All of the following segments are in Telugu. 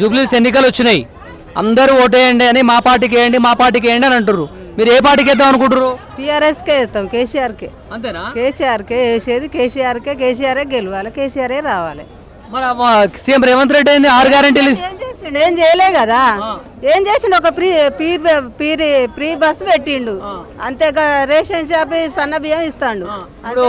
జూబ్లీస్ ఎన్నికలు వచ్చినాయి. అందరూ ఓటేయండి అని మా పార్టీకి వేయండి మా పార్టీకి వేయండి అని అంటారు మీరు ఏ పార్టీకి వేద్దాం అనుకుంటారు టీఆర్ఎస్కే ఇస్తాం కేసీఆర్కే. అంతేనా? కేసీఆర్కే వేసేది కేసీఆర్కే కేసీఆరే గెలవాలి కేసీఆరే రావాలి. మరి సీఎం రేవంత్ రెడ్డి ఆరు గ్యారెంటీలు చేసిండు ఏం చేయలే కదా. ఏం చేసిండు ఒక ప్రీ పీర్ పీర్ ప్రీ బస్ పెట్టిండు. అంతేగా రేషన్ షాప్ సన్న బియ్యం ఇస్తాడు. ఇప్పుడు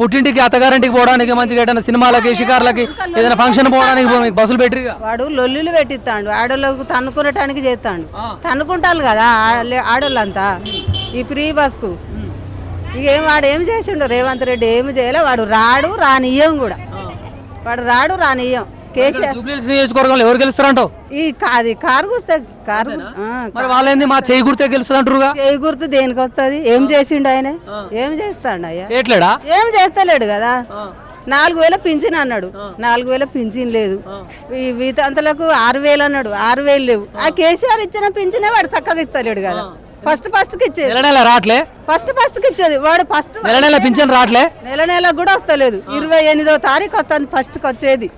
పుట్టింటికి అత్తగారింటికి పోవడానికి మంచిగా ఏదైనా సినిమాలకి షికార్లకి ఏదైనా ఫంక్షన్ పోవడానికి బస్సులు పెట్టిగా వాడు లొల్లులు పెట్టిస్తాడు. ఆడోళ్ళకు తన్నుకునటానికి చేస్తాడు. తన్నుకుంటాను కదా ఆడోళ్ళ- ఆడోళ్ళంతా ఈ ఫ్రీ బస్కు. ఇక ఏం వాడు ఏం చేసిండు? రేవంత్ రెడ్డి ఏమి చేయలే. వాడు రాడు రానియ్యం కూడా. వాడు రాడు రానియ్యం. కేసీఆర్ నియోజకవర్గంలో ఎవరు గెలుస్తారంటావు? ఈ కాది కారు గుస్తే కారు గుస్తే- ఆ, మరి వాళ్ళేంది? మా చేయి గుర్తే గెలుస్తుంది అంటారుగా చేయి గుర్తు దేనికి వస్తుంది ఏం చేసిండు ఆయన? ఏం చేస్తాడు అయ్యా? చేయట్లేడా? ఏం చేస్తలేడు కదా. నాలుగు వేల పింఛన్ అన్నాడు. నాలుగు వేల పింఛన్ లేదు. ఈ వీతంతలకు ఆరు వేలు అన్నాడు. ఆరు వేలు లేవు. ఆ కేసీఆర్ ఇచ్చిన పింఛనే వాడు చక్కగా ఇస్తలేడు కదా. ఫస్ట్ ఫస్ట్ ఇచ్చేది. నెల నెల రావట్లే? ఫస్ట్ ఫస్ట్కి ఇచ్చేది. వాడు ఫస్ట్ నెల నెల పింఛన్ రావట్లే? నెల నెల కూడా వస్తలేదు. ఇరవై ఎనిమిదో తారీఖు వస్తుంది ఫస్ట్కి వచ్చేది?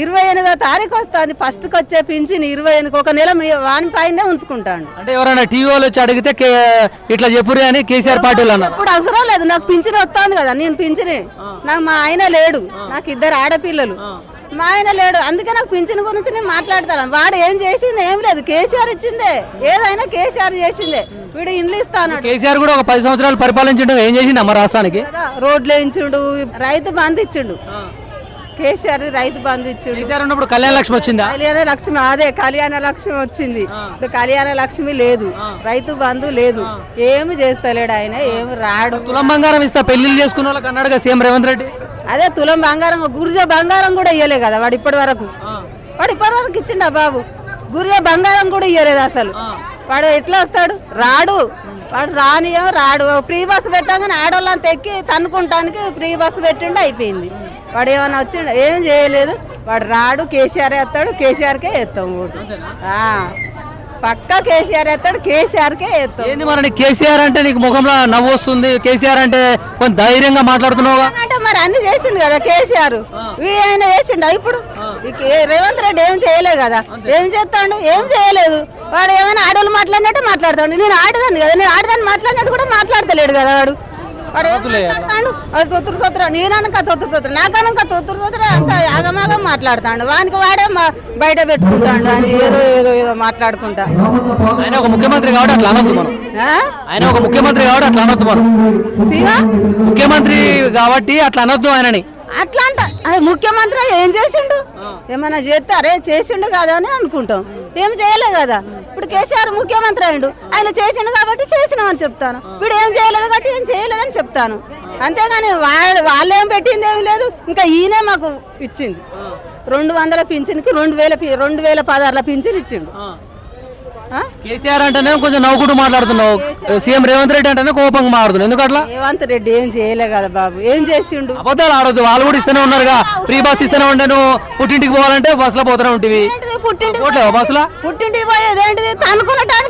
ఇరవై ఎనిమిదో తారీఖు వస్తుంది. ఫస్ట్కి వచ్చే పింఛన్ ఇరవై ఎనిమిది. ఒక నెల మీ వాని పైనే ఉంచుకుంటాడు అంటే ఎవరైనా టీవీ వాళ్ళు వచ్చి అడిగితే ఇట్లా చెప్పురి అని కేసీఆర్ పార్టీలు అన్నారు. ఇప్పుడు అవసరం లేదు. నాకు పింఛన్ వస్తుంది కదా. నేను పింఛనే. నాకు మా ఆయన లేడు. నాకు ఇద్దరు ఆడపిల్లలు. మా ఆయన లేడు. అందుకే నాకు పింఛన్ గురించి నేను మాట్లాడతాను. వాడు ఏం చేసింది ఏం లేదు. కేసీఆర్ ఇచ్చిందే. ఏదైనా కేసీఆర్ చేసిందే. వీడు ఇండ్లు ఇస్తాను. కేసీఆర్ కూడా ఒక పది సంవత్సరాలు పరిపాలించడం ఏం చేసిండు అమ్మ రాష్ట్రానికి? రోడ్లు వేయించుడు రైతు బంధు ఇచ్చిండు. కేసీఆర్ రైతు బంధు ఇచ్చిండు. కేసీఆర్ ఉన్నప్పుడు కళ్యాణ లక్ష్మి వచ్చిందా? కళ్యాణ లక్ష్మి అదే కళ్యాణ లక్ష్మి వచ్చింది. ఇప్పుడు కళ్యాణ లక్ష్మి లేదు. రైతు బంధు లేదు. ఏమి చేస్తలేడు ఆయన ఏమి రాడు. తులం బంగారం ఇస్తా పెళ్ళిళ్ళు చేసుకున్న వాళ్ళకి అన్నాడుగా సీఎం రేవంత్ రెడ్డి? అదే తులం బంగారం గురిజ బంగారం కూడా ఇయ్యలే కదా వాడు ఇప్పటి వరకు వాడు ఇప్పటి వరకు ఇచ్చిండా బాబు? గురిజ బంగారం కూడా ఇయ్యలేదు అసలు. వాడు ఎట్లా వస్తాడు? రాడు. వాడు రానియం రాడు. ఫ్రీ బస్ పెట్టగానే ఆడవాళ్ళంతా ఎక్కి తన్నుకుంటానికి ఫ్రీ బస్ పెట్టిండు అయిపోయింది. వాడు ఏమైనా వచ్చిండు? ఏం చేయలేదు. వాడు రాడు కేసీఆర్ వేస్తాడు కేసీఆర్కే వేస్తాం ఓటు. పక్కా కేసీఆర్ వేస్తాడు కేసీఆర్కే వేస్తాం ఏంది మరి నీకు కేసీఆర్ అంటే నీకు ముఖంలో నవ్వు వస్తుంది? కేసీఆర్ అంటే కొంచెం ధైర్యంగా మాట్లాడుతున్నావుగా? అంటే మరి అన్ని చేసిండు కదా కేసీఆర్. వీ ఆయన చేసిండు ఇప్పుడు? రేవంత్ రెడ్డి ఏం చేయలే కదా. ఏం చేస్తాడు? ఏం చేయలేదు. వాడు ఏమైనా ఆడవాళ్ళు మాట్లాడినట్టు మాట్లాడతాడు. నేను ఆడదాన్ని కదా. నేను ఆడదాన్ని మాట్లాడినట్టు కూడా మాట్లాడతలేడు కదా వాడు. వాడు ఏం మాట్లాడతాడు అది తొత్తురు తొత్తుర నేననక తొత్తురు తొత్తుర నాకనక తొత్తురు తొత్తుర అంత యాగమాగం మాట్లాడతాడు. వానికి వాడే మా- బయట పెట్టుకుంటాడు అని ఏదో ఏదో ఏదో మాట్లాడుకుంటా. ఆయన ఒక ముఖ్యమంత్రి కాబట్టి అట్లా అనొద్దు మనం? ఆయన ఒక ముఖ్యమంత్రి కాబట్టి అట్లా అనొద్దు మనం. శివ? ముఖ్యమంత్రి కాబట్టి అట్లా అనొద్దు ఆయనని. అట్లా ఆ ముఖ్యమంత్రి ఏం చేసిండు? ఏమైనా చేస్తే అరే చేసిండు కదా అని అనుకుంటాం. ఏం చేయలే కదా. ఇప్పుడు కేసీఆర్ ముఖ్యమంత్రి అయిండు ఆయన చేసిండు కాబట్టి చేసినామని చెప్తాను. వీడు ఏం చేయలేదు కాబట్టి ఏం చేయలేదని చెప్తాను. అంతేగాని వాళ్ళు వాళ్ళేం పెట్టింది ఏమి లేదు. ఇంకా ఈయనే మాకు ఇచ్చింది. రెండు వందల పింఛన్కి రెండు వేల రెండు వేల పదార్ల పింఛన్ ఇచ్చిండు? కేసీఆర్ అంటేనే కొంచెం నవ్వుకుంటూ మాట్లాడుతున్నావు. సీఎం రేవంత్ రెడ్డి అంటేనే కోపంగా మాట్లాడుతున్నావు ఎందుకు అట్లా రేవంత్ రెడ్డి ఏం చేయలే కదా బాబు. ఏం చేసిండు? అబద్ధాలు ఆడొద్దు. వాళ్ళు కూడా ఇస్తూనే ఉన్నారుగా ఫ్రీ బస్ ఇస్తూనే ఉంటే నువ్వు పుట్టింటికి పోవాలంటే బస్సులో పోతూనే ఉంటుంది పుట్టింటి బస్సులో? పుట్టింటికి పోయేది ఏంటిది? తనుకునటానికి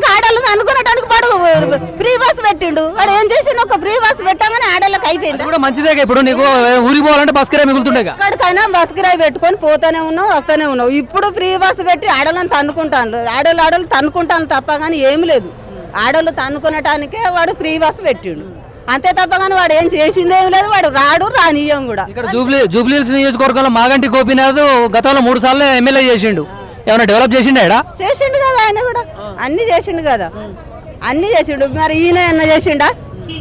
పెట్టిండు. వాడు ఏం చేసిండు? ఒక ఫ్రీ బస్ పెట్టగానే ఆడళ్ళకి అయిపోయింది? కూడా మంచిదే ఇప్పుడు నీకు ఊరికి పోవాలంటే బస్ కిరాయి మిగులుతుండేగా ఎక్కడికైనా బస్ కిరాయి పెట్టుకొని పోతానే ఉన్నావు వస్తానే ఉన్నావు. ఇప్పుడు ఫ్రీ బస్ పెట్టి ఆడళ్ళని తన్నుకుంటాను ఆడోళ్ళు ఆడోళ్ళు తన్నుకుంటాను తప్ప కానీ ఏమి లేదు. ఆడోళ్ళు తన్నుకునటానికే వాడు ఫ్రీ బస్ పెట్టిండు. అంతే తప్ప కానీ వాడు ఏం చేసింది ఏమి లేదు వాడు రాడు రానియం కూడా. ఇక్కడ జూబ్లీ జూబ్లీహిల్స్ నియోజకవర్గంలో మాగంటి గోపీనాథ్ గతంలో మూడు సార్లు ఎమ్మెల్యే చేసిండు. ఏమైనా డెవలప్ చేసిండా? చేసిండు కదా ఆయన కూడా. అన్ని చేసిండు కదా. అన్ని చేసిండు. మరి ఈయన ఏమన్నా చేసిండా?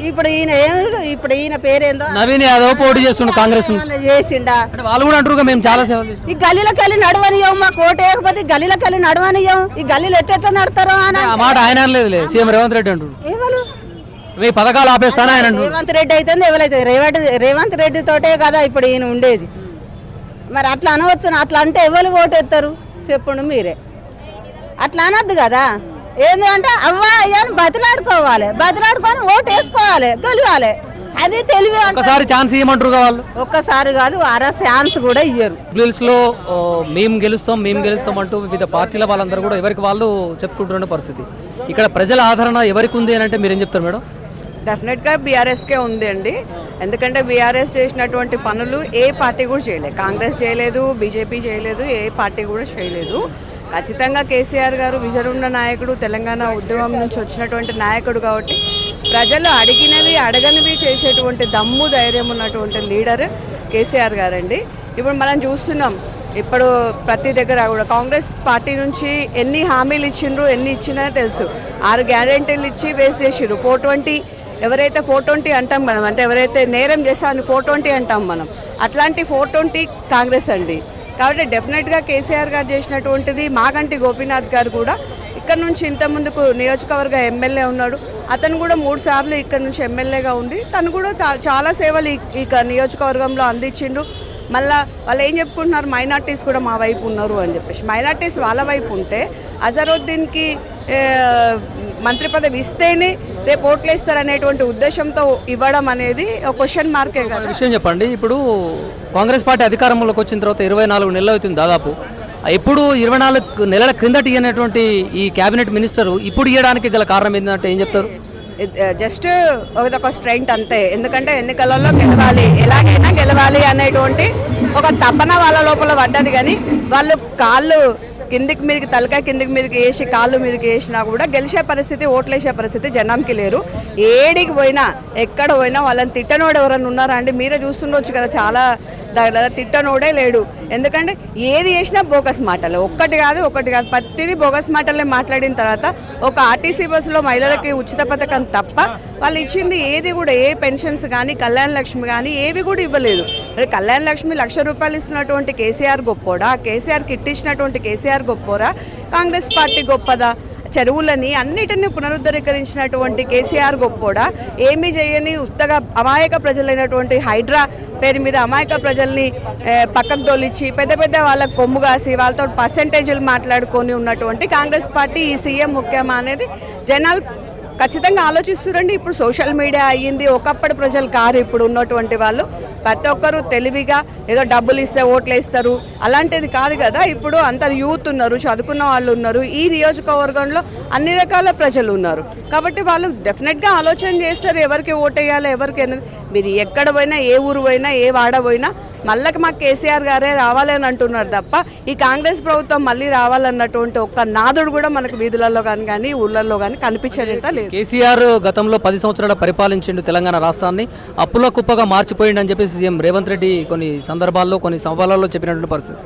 ఇప్పుడు ఈయన ఏం ఇప్పుడు ఈయన పేరేందో? నవీన్ యాదవ్ పోటీ చేస్తుండు కాంగ్రెస్ నుంచి. ఏమన్నా చేసిండా? అంటే వాళ్ళు కూడా అంటారు మేము చాలా సేవలు ఈ గల్లీలోకి వెళ్ళి నడవనియం మా కోట వేయకపోతే ఈ గల్లీలోకి వెళ్ళి నడవనియం ఈ గల్లీలు ఎట్టెట్లా నడతారో అని ఆ మాట ఆయన అనలేదు సీఎం రేవంత్ రెడ్డి అంటారు ఏమను మీ పథకాలు ఆపేస్తానా ఆయన రేవంత్ రెడ్డి అయితే ఎవరైతే రేవంత్ రేవంత్ రెడ్డి తోటే కదా ఇప్పుడు ఈయన ఉండేది. మరి అట్లా అనవచ్చు అట్లా అంటే ఎవరు ఓటెత్తారు? చెప్పండి మీరే. అట్లా అనొద్దు కదా. ఏంది అంటే అవ్వా అయ్యా అని బతిలాడుకోవాలి. బతిలాడుకొని ఓటు వేసుకోవాలి గెలవాలి అది తెలివి అంటే ఒకసారి ఛాన్స్ ఇవ్వమంటారు వాళ్ళు? ఒక్కసారి కాదు వారా ఫ్యాన్స్ కూడా ఇయ్యరు. జూబ్లీహిల్స్లో మేము గెలుస్తాం మేము గెలుస్తాం అంటూ వివిధ పార్టీల వాళ్ళందరూ కూడా ఎవరికి వాళ్ళు చెప్పుకుంటున్న పరిస్థితి. ఇక్కడ ప్రజల ఆదరణ ఎవరికి ఉంది అని అంటే మీరేం చెప్తారు మేడం? డెఫినెట్గా బీఆర్ఎస్కే ఉంది అండి. ఎందుకంటే బీఆర్ఎస్ చేసినటువంటి పనులు ఏ పార్టీ కూడా చేయలేదు. కాంగ్రెస్ చేయలేదు బీజేపీ చేయలేదు ఏ పార్టీ కూడా చేయలేదు. ఖచ్చితంగా కేసీఆర్ గారు విజన్ ఉన్న నాయకుడు తెలంగాణ ఉద్యమం నుంచి వచ్చినటువంటి నాయకుడు కాబట్టి ప్రజలు అడిగినవి అడగనివి చేసేటువంటి దమ్ము ధైర్యం ఉన్నటువంటి లీడర్ కేసీఆర్ గారండి. ఇప్పుడు మనం చూస్తున్నాం ఇప్పుడు ప్రతి దగ్గర కూడా కాంగ్రెస్ పార్టీ నుంచి ఎన్ని హామీలు ఇచ్చిండ్రు ఎన్ని ఇచ్చినా తెలుసు. ఆరు గ్యారెంటీలు ఇచ్చి వేస్ట్ చేసిండ్రు. ఫోర్ ట్వంటీ ఎవరైతే ఫోర్ ట్వంటీ అంటాం మనం అంటే ఎవరైతే నేరం చేశారని ఫోర్ ట్వంటీ అంటాం మనం. అట్లాంటి ఫోర్ ట్వంటీ కాంగ్రెస్ అండి. కాబట్టి డెఫినెట్గా కేసీఆర్ గారు చేసినటువంటిది మాగంటి గోపీనాథ్ గారు కూడా ఇక్కడ నుంచి ఇంత ముందుకు నియోజకవర్గ ఎమ్మెల్యే ఉన్నాడు. అతను కూడా మూడు సార్లు ఇక్కడ నుంచి ఎమ్మెల్యేగా ఉండి తను కూడా చాలా సేవలు ఈ- నియోజకవర్గంలో అందించిండు. మళ్ళా వాళ్ళు ఏం చెప్పుకుంటున్నారు? మైనార్టీస్ కూడా మా వైపు ఉన్నారు అని చెప్పేసి. మైనార్టీస్ వాళ్ళ వైపు ఉంటే అజరుద్దీన్కి మంత్రి పదవి ఇస్తేనే రేపు ఓట్లేస్తారు అనేటువంటి ఉద్దేశంతో ఇవ్వడం అనేది ఒక క్వశ్చన్ మార్కే కదా. విషయం చెప్పండి. ఇప్పుడు కాంగ్రెస్ పార్టీ అధికారంలోకి వచ్చిన తర్వాత ఇరవై నాలుగు నెలలు అవుతుంది దాదాపు. ఎప్పుడు ఇరవై నాలుగు నెలల క్రిందట ఇయ్యనటువంటి ఈ కేబినెట్ మినిస్టర్ ఇప్పుడు ఇవ్వడానికి గల కారణం ఏంటంటే ఏం చెప్తారు? జస్ట్ ఒక స్ట్రెంగ్త్ అంతే. ఎందుకంటే ఎన్నికలలో గెలవాలి ఎలాగైనా గెలవాలి అనేటువంటి ఒక తపన వాళ్ళ లోపల పడ్డది కానీ వాళ్ళు కాళ్ళు కిందికి మీదకి తలకాయ కిందికి మీదకి వేసి కాళ్ళు మీదకి వేసినా కూడా గెలిచే పరిస్థితి ఓట్లేసే పరిస్థితి జనంకి లేరు. ఏడికి పోయినా ఎక్కడ పోయినా వాళ్ళని తిట్టనోడు ఎవరన్నా ఉన్నారా అండి? మీరే చూస్తుండొచ్చు కదా చాలా తిట్టనోడే లేడు. ఎందుకంటే ఏది చేసినా బోగస్ మాటలు. ఒక్కటి కాదు ఒకటి కాదు ప్రతిదీ బోగస్ మాటలే మాట్లాడిన తర్వాత ఒక ఆర్టీసీ బస్సులో మహిళలకి ఉచిత పథకం తప్ప వాళ్ళు ఇచ్చింది ఏది కూడా ఏ పెన్షన్స్ కానీ కళ్యాణ లక్ష్మి కానీ ఏవి కూడా ఇవ్వలేదు. కళ్యాణ లక్ష్మి లక్ష రూపాయలు ఇస్తున్నటువంటి కేసీఆర్ గొప్పోడా? కేసీఆర్ కిట్ ఇచ్చినటువంటి కేసీఆర్ గొప్పోరా? కాంగ్రెస్ పార్టీ గొప్పదా? చెరువులని అన్నిటిని పునరుద్ధరీకరించినటువంటి కేసీఆర్ గొప్పోడా ఏమీ చేయని ఉత్తగా అమాయక ప్రజలైనటువంటి హైడ్రా పేరు మీద అమాయక ప్రజల్ని పక్కకు దొలిచి పెద్ద పెద్ద వాళ్ళకు కొమ్ము కాసి వాళ్ళతో పర్సంటేజీలు మాట్లాడుకొని ఉన్నటువంటి కాంగ్రెస్ పార్టీ ఈ సీఎం ముఖ్యమా అనేది జనాలు ఖచ్చితంగా ఆలోచిస్తురండి. ఇప్పుడు సోషల్ మీడియా అయ్యింది. ఒకప్పటి ప్రజలు కారు ఇప్పుడు ఉన్నటువంటి వాళ్ళు. ప్రతి ఒక్కరు తెలివిగా ఏదో డబ్బులు ఇస్తే ఓట్లు వేస్తారు. అలాంటిది కాదు కదా. ఇప్పుడు అంత యూత్ ఉన్నారు చదువుకున్న వాళ్ళు ఉన్నారు. ఈ నియోజకవర్గంలో అన్ని రకాల ప్రజలు ఉన్నారు. కాబట్టి వాళ్ళు డెఫినెట్గా ఆలోచన చేస్తారు. ఎవరికి ఓటు వేయాలి ఎవరికి మీరు ఎక్కడ పోయినా ఏ ఊరు పోయినా ఏ వాడ పోయినా మళ్ళీ మాకు కేసీఆర్ గారే రావాలని అంటున్నారు తప్ప ఈ కాంగ్రెస్ ప్రభుత్వం మళ్ళీ రావాలన్నటువంటి ఒక్క నాదుడు కూడా మనకు వీధులలో కానీ కానీ ఊళ్ళల్లో కానీ కనిపించేట లేదు. కేసీఆర్ గతంలో పది సంవత్సరాలు పరిపాలించిండు తెలంగాణ రాష్ట్రాన్ని అప్పుల కుప్పగా మార్చిపోయిండు అని చెప్పేసి సీఎం రేవంత్ రెడ్డి కొన్ని సందర్భాల్లో కొన్ని సవాళ్ళల్లో చెప్పినటువంటి పరిస్థితి.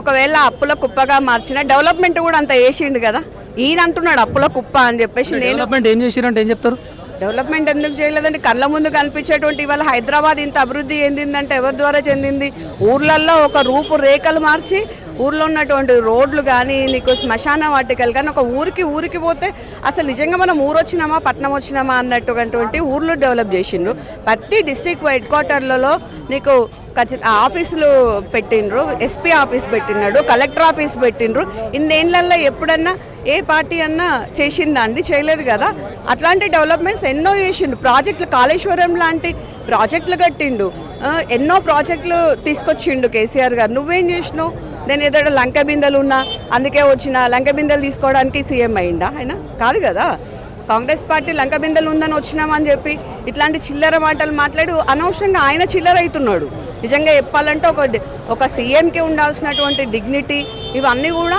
ఒకవేళ అప్పుల కుప్పగా మార్చిన డెవలప్మెంట్ కూడా అంత వేసిండు కదా ఈయన అంటున్నాడు అప్పుల కుప్ప అని చెప్పేసి డెవలప్మెంట్ ఏం చేసిరంటే ఏం చెప్తారు? డెవలప్మెంట్ ఎందుకు చేయలేదండి కళ్ళ ముందు కనిపించేటువంటి ఇవాళ హైదరాబాద్ ఇంత అభివృద్ధి చెందిందంటే ఎవరి ద్వారా చెందింది? ఊర్లల్లో ఒక రూపు రేఖలు మార్చి ఊర్లో ఉన్నటువంటి రోడ్లు కానీ నీకు శ్మశాన వాటికలు కానీ ఒక ఊరికి ఊరికి పోతే అసలు నిజంగా మనం ఊరు వచ్చినామా పట్నం వచ్చినామా అన్నటువంటి ఊర్లు డెవలప్ చేసిండ్రు. ప్రతి డిస్టిక్ హెడ్ క్వార్టర్లలో నీకు ఖచ్చిత ఆఫీసులు పెట్టిండ్రు ఎస్పీ ఆఫీస్ పెట్టినాడు కలెక్టర్ ఆఫీస్ పెట్టిండ్రు. ఇన్నేళ్ళలో ఎప్పుడన్నా ఏ పార్టీ అన్నా చేసిందా అండి? చేయలేదు కదా? అట్లాంటి డెవలప్మెంట్స్ ఎన్నో చేసిండు ప్రాజెక్టులు కాళేశ్వరం లాంటి ప్రాజెక్టులు కట్టిండు. ఎన్నో ప్రాజెక్టులు తీసుకొచ్చిండు కేసీఆర్ గారు. నువ్వేం చేసినావు? నేను ఏదో లంక బిందెలు ఉన్నా అందుకే వచ్చిన లంక బిందెలు తీసుకోవడానికి సీఎం అయిందా ఆయన కాదు కదా. కాంగ్రెస్ పార్టీ లంక బిందెలు ఉందని వచ్చినామని చెప్పి ఇట్లాంటి చిల్లర మాటలు మాట్లాడు అనవసరంగా ఆయన చిల్లర అవుతున్నాడు. నిజంగా చెప్పాలంటే ఒక ఒక సీఎంకి ఉండాల్సినటువంటి డిగ్నిటీ ఇవన్నీ కూడా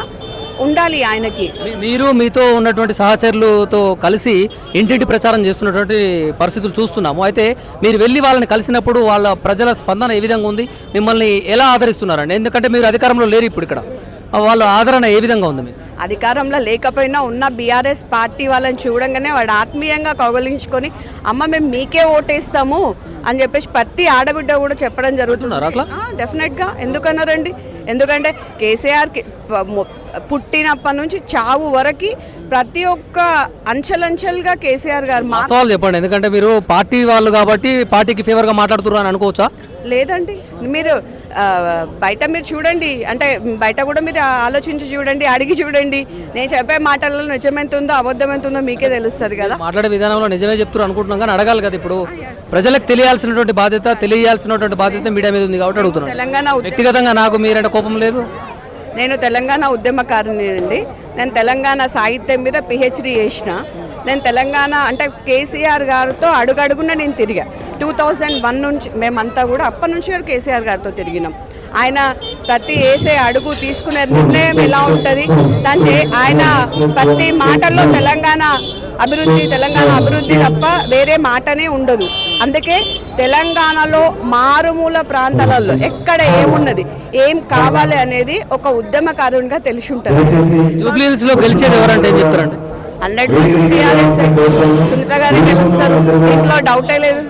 ఉండాలి ఆయనకి. మీరు మీతో ఉన్నటువంటి సహచరులతో కలిసి ఇంటింటి ప్రచారం చేస్తున్నటువంటి పరిస్థితులు చూస్తున్నాము. అయితే మీరు వెళ్ళి వాళ్ళని కలిసినప్పుడు వాళ్ళ ప్రజల స్పందన ఏ విధంగా ఉంది? మిమ్మల్ని ఎలా ఆదరిస్తున్నారండి? ఎందుకంటే మీరు అధికారంలో లేరు ఇప్పుడు ఇక్కడ. వాళ్ళ ఆదరణ ఏ విధంగా ఉంది మీకు? అధికారంలో లేకపోయినా ఉన్న బీఆర్ఎస్ పార్టీ వాళ్ళని చూడంగానే వాడు ఆత్మీయంగా కౌగలించుకొని అమ్మ మేము మీకే ఓటేస్తాము అని చెప్పేసి ప్రతి ఆడబిడ్డ కూడా చెప్పడం జరుగుతుంది. డెఫినెట్గా ఎందుకన్నారండి? ఎందుకంటే కేసీఆర్కి ప- మొ- పుట్టినప్పటి నుంచి చావు వరకు ప్రతి ఒక్క అంచెలంచెలుగా కేసీఆర్ గారు మా వాస్తవాలు చెప్పండి. ఎందుకంటే మీరు పార్టీ వాళ్ళు కాబట్టి పార్టీకి ఫేవర్గా మాట్లాడుతున్నారు అని అనుకోవచ్చా? లేదండి. మీరు బయట మీరు చూడండి. అంటే బయట కూడా మీరు ఆలోచించి చూడండి అడిగి చూడండి. నేను చెప్పే మాటలలో నిజం ఎంత ఉందో అబద్ధం ఎంత ఉందో మీకే తెలుస్తుంది కదా. మాట్లాడే విధానంలో నిజమే చెప్తున్నారు అనుకుంటున్నాం కానీ అడగాలి కదా ఇప్పుడు. ప్రజలకు తెలియాల్సినటువంటి బాధ్యత తెలియాల్సినటువంటి బాధ్యత మీడియా మీద ఉంది కాబట్టి అడుగుతున్నాను. తెలంగాణ వ్యక్తిగతంగా నాకు మీరంటే కోపం లేదు. నేను తెలంగాణ ఉద్యమకారిని అండి నేను తెలంగాణ సాహిత్యం మీద పిహెచ్డి చేసిన. నేను తెలంగాణ అంటే కేసీఆర్ గారితో అడుగడుగున నేను తిరిగా. టూ థౌజండ్ వన్ నుంచి మేమంతా కూడా అప్పటి నుంచి కేసీఆర్ గారితో తిరిగినాం. ఆయన ప్రతి వేసే అడుగు తీసుకునే నిర్ణయం ఎలా ఉంటుంది? దాని ఆయన ప్రతి మాటల్లో తెలంగాణ అభివృద్ధి తెలంగాణ అభివృద్ధి తప్ప వేరే మాటనే ఉండదు. అందుకే తెలంగాణలో మారుమూల ప్రాంతాలలో ఎక్కడ ఏమున్నది ఏం కావాలి అనేది ఒక ఉద్యమకారునిగా తెలిసి ఉంటుంది జూబ్లీహిల్స్లో గెలిచేది ఎవరంటే ఏం చెప్తారండి? హండ్రెడ్ పర్సెంట్ సునీత గారే గెలుస్తారు. ఇంట్లో డౌటే లేదు.